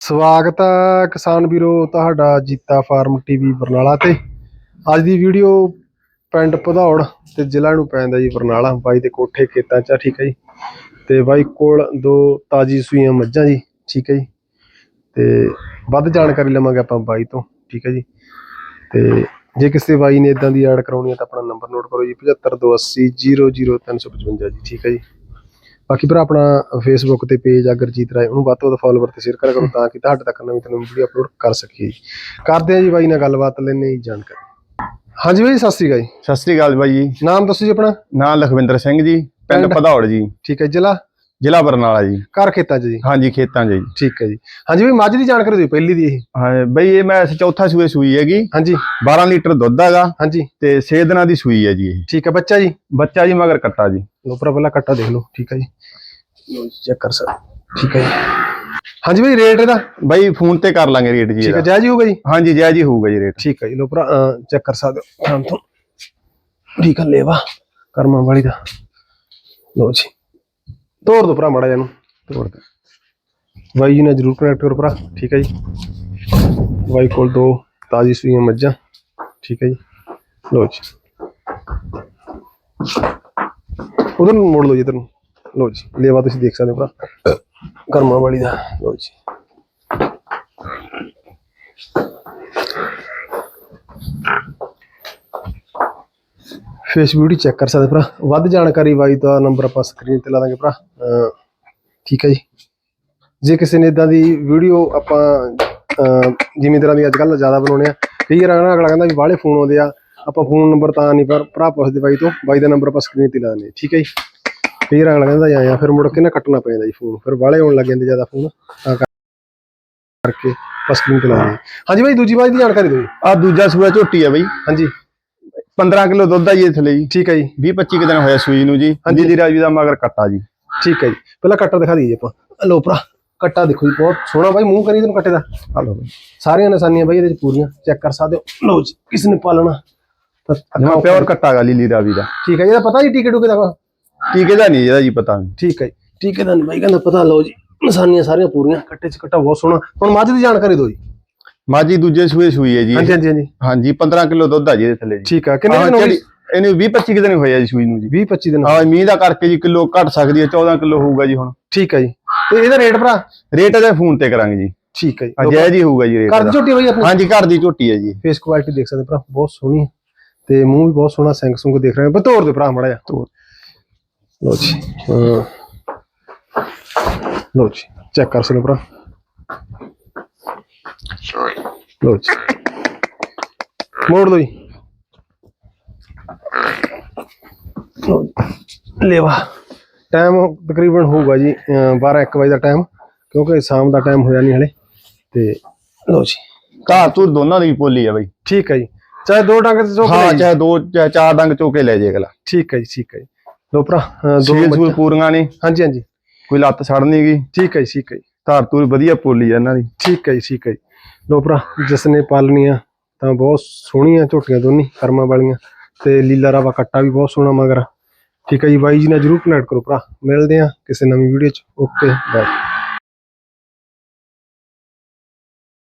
ਸਵਾਗਤ ਹੈ ਕਿਸਾਨ ਵੀਰੋ ਤੁਹਾਡਾ ਜੀਤਾ ਫਾਰਮ ਟੀਵੀ ਬਰਨਾਲਾ ਤੇ। ਅੱਜ ਦੀ ਵੀਡੀਓ ਪਿੰਡ ਭਦੌੜ ਤੇ ਜ਼ਿਲ੍ਹਾ ਨੂੰ ਪੈਂਦਾ ਜੀ ਬਰਨਾਲਾ। ਬਾਈ ਦੇ ਕੋਠੇ ਖੇਤਾਂ 'ਚ ਆ, ਠੀਕ ਹੈ ਜੀ। ਤੇ ਬਾਈ ਕੋਲ ਦੋ ਤਾਜੀ ਸੂਈਆਂ ਮੱਝਾਂ ਜੀ ਠੀਕ ਹੈ ਜੀ। ਤੇ ਵੱਧ ਜਾਣਕਾਰੀ ਲਵਾਂਗੇ ਆਪਾਂ ਬਾਈ ਤੋਂ ਠੀਕ ਹੈ ਜੀ। ਤੇ ਜੇ ਕਿਸੇ ਬਾਈ ਨੇ ਇਦਾਂ ਦੀ ਐਡ ਕਰਾਉਣੀ ਹੈ ਤਾਂ ਆਪਣਾ ਨੰਬਰ ਨੋਟ ਕਰੋ ਜੀ 7528000355 ਜੀ ਠੀਕ ਹੈ ਜੀ। ਬਾਕੀ ਭਰਾ ਆਪਣਾ ਫੇਸਬੁੱਕ ਤੇ ਪੇਜ ਆ ਗੁਰਜੀਤ ਰਾਏ ਉਹਨੂੰ ਵੱਧ ਤੋਂ ਵੱਧ ਫਾਲੋਵਰ ਤੇ ਸ਼ੇਅਰ ਕਰਿਆ ਕਰੋ ਤਾਂ ਕਿ ਤੁਹਾਡੇ ਤੱਕ ਨਵੀਂ ਤੋਂ ਨਵੀਂ ਵੀਡੀਓ ਅਪਲੋਡ ਕਰ ਸਕੀਏ ਜੀ। ਕਰਦੇ ਆ ਜੀ ਬਾਈ ਨਾਲ ਗੱਲਬਾਤ ਲੈਣੇ ਜਾਣਕਾਰੀ। ਹਾਂਜੀ ਬਾਈ ਸਤਿ ਸ੍ਰੀ ਅਕਾਲ ਜੀ। ਸਤਿ ਸ੍ਰੀ ਅਕਾਲ ਬਾਈ ਜੀ। ਨਾਮ ਦੱਸੋ ਜੀ ਆਪਣਾ। ਨਾਂ ਲਖਵਿੰਦਰ ਸਿੰਘ ਜੀ ਪਿੰਡ? ਭਦੌੜ ਜੀ। ਠੀਕ ਹੈ ਜ਼ਿਲ੍ਹਾ? ਜ਼ਿਲ੍ਹਾ ਬਰਨਾਲਾ ਜੀ। ਘਰ ਖੇਤਾਂ 'ਚ ਜੀ? ਹਾਂਜੀ ਖੇਤਾਂ 'ਚ ਜੀ। ਠੀਕ ਹੈ ਜੀ। ਹਾਂਜੀ ਬਾਈ ਮੱਝ ਦੀ ਜਾਣਕਾਰੀ ਦਿਓ ਪਹਿਲੀ ਦੀ ਇਹ। ਹਾਂ ਬਈ ਇਹ ਮੈਂ ਚੌਥਾ ਸੂਏ ਸੂਈ ਹੈਗੀ। ਹਾਂਜੀ। 12 ਲੀਟਰ ਦੁੱਧ ਹੈਗਾ। ਹਾਂਜੀ। ਤੇ 6 ਦਿਨਾਂ ਦੀ ਸੂਈ ਹੈ ਜੀ ਇਹ। ਠੀਕ ਹੈ ਬੱਚਾ ਜੀ? ਬੱਚਾ ਜੀ ਮਗਰ ਕੱਟਾ ਜੀ। ਭਰਾ ਪਹਿਲਾਂ ਕੱਟਾ ਦੇਖ ਲਓ। ਠੀਕ ਹੈ ਜੀ। ਲੋ ਚੈੱਕ ਕਰ ਸਕਦੇ। ਠੀਕ ਹੈ ਜੀ। ਹਾਂਜੀ ਬਾਈ ਰੇਟ ਇਹਦਾ? ਬਾਈ ਫੋਨ ਤੇ ਕਰ ਲਾਂਗੇ ਰੇਟ ਜੀ ਠੀਕ ਹੈ ਜਾਇਜ਼ ਹੋਊਗਾ ਜੀ? ਹਾਂਜੀ ਜੈ ਜੀ ਹੋਊਗਾ ਜੀ ਰੇਟ ਠੀਕ ਹੈ ਜੀ ਲੋ ਭਰਾ ਚੈੱਕ ਕਰ ਸਕਦੇ ਹੋ। ਠੀਕ ਹੈ ਲੇਵਾ। ਕਰਮਾਂ ਵਾਲੀ ਦਾ। ਲੋ ਜੀ। ਤੋੜ ਦੋ ਭਰਾ ਮੜਾ ਜਾਨੂੰ ਤੋੜ ਦੇ। ਬਾਈ ਜੀ ਨਾਲ ਜਰੂਰ ਕਨੈਕਟ ਕਰੋ ਭਰਾ ਠੀਕ ਹੈ ਜੀ। ਬਾਈ ਕੋਲ ਦੋ ਤਾਜੀ ਸੂਈਆਂ ਮੱਝਾਂ ਠੀਕ ਹੈ ਜੀ। ਲੋ ਜੀ। ਉਧਰ ਨੂੰ ਮੋੜ ਲਓ ਜੀ ਇਧਰ ਨੂੰ। ਲੋ ਜੀ ਲੇਵਾ ਤੁਸੀਂ ਦੇਖ ਸਕਦੇ ਹੋ ਭਰਾ। ਕਰਮਾਂ ਵਾਲੀ ਦਾ ਲੋ ਜੀ। ਫੇਸ ਵੀਡੀਓ ਚੈੱਕ ਕਰ ਸਕਦੇ ਭਰਾ। ਵੱਧ ਜਾਣਕਾਰੀ ਬਾਈ ਦਾ ਨੰਬਰ ਆਪਾਂ ਸਕਰੀਨ ਤੇ ਲਾ ਦਾਂਗੇ ਭਰਾ। ਠੀਕ ਹੈ ਜੀ। ਜੇ ਕਿਸੇ ਨੇ ਇਦਾਂ ਦੀ ਵੀਡੀਓ ਆਪਾਂ ਅਹ ਜ਼ਿਮੀਂਦਾਰਾਂ ਦੀ ਅੱਜ ਕੱਲ੍ਹ ਜ਼ਿਆਦਾ ਬਣਾਉਣੇ ਆ ਕਈ ਵਾਰ ਨਾ ਅਗਲਾ ਕਹਿੰਦਾ ਵੀ ਬਾਹਲੇ ਫੋਨ ਆਉਂਦੇ ਆ ਆਪਾਂ ਫੋਨ ਨੰਬਰ ਤਾਂ ਨਹੀਂ ਪਰ ਭਰਾ ਪੁੱਛਦੇ ਬਾਈ ਤੋਂ ਬਾਈ ਦਾ ਨੰਬਰ ਆਪਾਂ ਸਕਰੀਨ ਤੇ ਲਾ ਦਿੰਦੇ ਠੀਕ ਹੈ ਜੀ। ਕਈ ਵਾਰ ਅਗਲਾ ਕਹਿੰਦਾ ਜਾਂ ਫਿਰ ਮੁੜ ਕੇ ਨਾ ਕੱਟਣਾ ਪੈਂਦਾ ਜੀ ਫੋਨ ਫਿਰ ਬਾਹਲੇ ਆਉਣ ਲੱਗ ਜਾਂਦੇ ਜ਼ਿਆਦਾ ਫੋਨ ਤਾਂ ਕਰ- ਕਰਕੇ ਆਪਾਂ ਸਕਰੀਨ ਤੇ ਲਾ ਦਿੰਦੇ। ਹਾਂਜੀ ਬਾਈ ਦੂਜੀ ਬਾਈ ਦੀ ਜਾਣਕਾਰੀ ਦਿਓ ਆ ਦੂਜਾ ਸੂਆ ਝੋਟੀ ਹੈ ਬਈ। ਹਾਂਜੀ। 15 ਕਿਲੋ ਦੁੱਧ ਆ ਜੀ ਥਲੇ ਜੀ ਠੀਕ ਹੈ ਜੀ। 20 25 ਦਿਨ ਹੋਇਆ ਸੂਈ ਨੂੰ ਜੀ। ਹਾਂਜੀ। ਜੀ ਰਾਜੀ ਦਾ ਮਗਰ ਕੱਟਾ ਜੀ। ਠੀਕ ਹੈ ਜੀ। ਪਹਿਲਾਂ ਕੱਟਾ ਦਿਖਾ ਦਈਏ ਆਪਾਂ। ਲੋ ਭਰਾ ਕੱਟਾ ਦੇਖੋ ਜੀ ਬਹੁਤ ਸੋਹਣਾ ਬਾਈ ਮੂੰਹ ਕਰੀ ਤੈਨੂੰ ਕੱਟੇ ਦਾ। ਆ ਬਈ। ਸਾਰੀਆਂ ਨਿਸ਼ਾਨੀਆਂ ਬਾਈ ਇਹਦੇ ਚ ਪੂਰੀਆਂ ਚੈੱਕ ਕਰ ਸਕਦੇ ਹੋ। ਲੋ ਜੀ ਕਿਸ ਨੇ ਪਾਲਣਾ। ਅੱਖਾਂ ਪਿਓਰ ਕੱਟਾ ਗਾ ਲੀਲੀ ਰਾਵੀ ਦਾ। ਠੀਕ ਹੈ ਜੀ, ਇਹਦਾ ਪਤਾ ਜੀ ਟਿਕਟ ਟੁਕੇ ਦਾ? ਟੀਕੇ ਦਾ ਨਹੀਂ ਇਹਦਾ ਜੀ ਪਤਾ ਨਹੀਂ। ਠੀਕ ਹੈ ਟੀਕੇ ਦਾ ਨਹੀਂ ਬਾਈ ਕਹਿੰਦਾ ਪਤਾ ਲਓ ਜੀ ਨਿਸ਼ਾਨੀਆਂ ਸਾਰੀਆਂ ਪੂਰੀਆਂ। ਕੱਟੇ ਚ ਕੱਟਾ ਬਹੁਤ ਸੋਹਣਾ। ਹੁਣ ਮੱਝ ਦੀ ਜਾਣਕਾਰੀ ਦਿਓ ਜੀ। ਮਾਜੀ ਦੂਜੇ ਸੂਏ ਸੂਈ ਹੈ ਜੀ। ਹਾਂਜੀ ਹਾਂਜੀ ਹਾਂਜੀ। ਹਾਂਜੀ 15 ਕਿਲੋ ਦੁੱਧ ਆ ਜੀ ਇਹਦੇ ਥੱਲੇ ਜੀ। ਠੀਕ ਆ ਕਿੰਨੇ ਦਿਨ ਹੋ ਗਏ ਇਹਨੂੰ 20 25 ਦਿਨ ਹੋਏ ਆ ਜੀ ਸੂਈ ਨੂੰ ਜੀ। 20 25 ਦਿਨ ਹਾਂ ਮੀਂਹ ਦਾ ਕਰਕੇ ਜੀ ਕਿਲੋ ਘਟ ਸਕਦੀ ਹੈ 14 ਕਿਲੋ ਹੋਊਗਾ ਜੀ ਹੁਣ। ਠੀਕ ਹੈ ਜੀ। ਤੇ ਇਹਦਾ ਰੇਟ ਭਰਾ? ਰੇਟ ਇਹਦਾ ਫੋਨ ਤੇ ਕਰਾਂਗੇ ਜੀ। ਠੀਕ ਹੈ ਜੀ। ਅਜੈ ਜੀ ਹੋਊਗਾ ਜੀ ਰੇਟ ਕਰ ਇਹਦਾ। ਝੋਟੀ ਬਾਈ ਆਪਣੀ? ਹਾਂਜੀ ਘਰ ਦੀ ਝੋਟੀ ਹੈ ਜੀ। ਫੇਸ ਕੁਆਲਿਟੀ ਦੇਖ ਸਕਦੇ ਭਰਾ ਬਹੁਤ ਸੋਹਣੀ ਹੈ। ਤੇ ਮੂੰਹ ਵੀ ਬਹੁਤ ਸੋਹਣਾ ਸਿੰਘ ਸੁੰਗ ਦੇਖ ਰਹੇ ਹੋ। ਬਤੌਰ ਦੇ ਭਰਾ ਮੜਾ ਜਾ ਤੋਰ। ਲੋ ਜੀ ਲੋ ਜੀ ਚੈੱਕ ਕਰ ਸਕਦੇ ਭਰਾ। ਲੋ ਜੀ ਮੋੜ ਲਓ ਜੀ। ਲੇਵਾ ਟਾਈਮ ਤਕਰੀਬਨ ਹੋਊਗਾ ਜੀ 12 1 ਵਜੇ ਦਾ ਟਾਈਮ ਕਿਉਂਕਿ ਸ਼ਾਮ ਦਾ ਟਾਈਮ ਹੋਇਆ ਨਹੀਂ ਹਲੇ ਤੇ ਲੋ ਜੀ ਘਰ ਤੂੰ ਦੋਨਾਂ ਦੀ ਪੋਲੀ ਆ ਬਈ ਠੀਕ ਹੈ ਜੀ ਚਾਹੇ ਦੋ ਡੰਗ ਤੇ ਚੋਕ ਹਾਂ ਲੈ ਜੀ ਚਾਹੇ ਦੋ ਚਾਹੇ ਚਾਰ ਡੰਗ ਚੋਕੇ ਲੈ ਜੇ ਅਗਲਾ ਠੀਕ ਹੈ ਜੀ ਠੀਕ ਹੈ ਜੀ ਲੋ ਭਰਾ ਦੋ ਬੱਚਾ- ਪੂਰੀਆਂ ਨੇ ਹਾਂਜੀ ਹਾਂਜੀ ਕੋਈ ਲੱਤ ਸੜਨੀ ਗੀ ਠੀਕ ਹੈ ਜੀ ਠੀਕ ਹੈ ਜੀ ਧਾਰ ਤੂਰ ਵਧੀਆ ਪੋਲੀ ਆ ਇਹਨਾਂ ਦੀ ਠੀਕ ਹੈ ਜੀ ਠੀਕ ਹੈ ਜੀ ਲੋ ਭਰਾ ਜਿਸ ਨੇ ਪਾਲਣੀਆਂ ਤਾਂ ਬਹੁਤ ਸੋਹਣੀਆਂ ਝੋਟੀਆਂ ਦੋਨੀ, ਕਰਮਾਂ ਵਾਲੀਆਂ ਤੇ ਲੀਲਾ ਰਾਵਾ ਕੱਟਾ ਵੀ ਬਹੁਤ ਸੋਹਣਾ ਮਗਰ। ਠੀਕ ਹੈ ਜੀ, ਬਾਈ ਜੀ ਨਾਲ ਜਰੂਰ ਕਨੈਕਟ ਕਰੋ ਭਰਾ। ਮਿਲਦੇ ਆ ਕਿਸੇ ਨਵੀਂ ਵੀਡੀਓ ਚ। Okay bye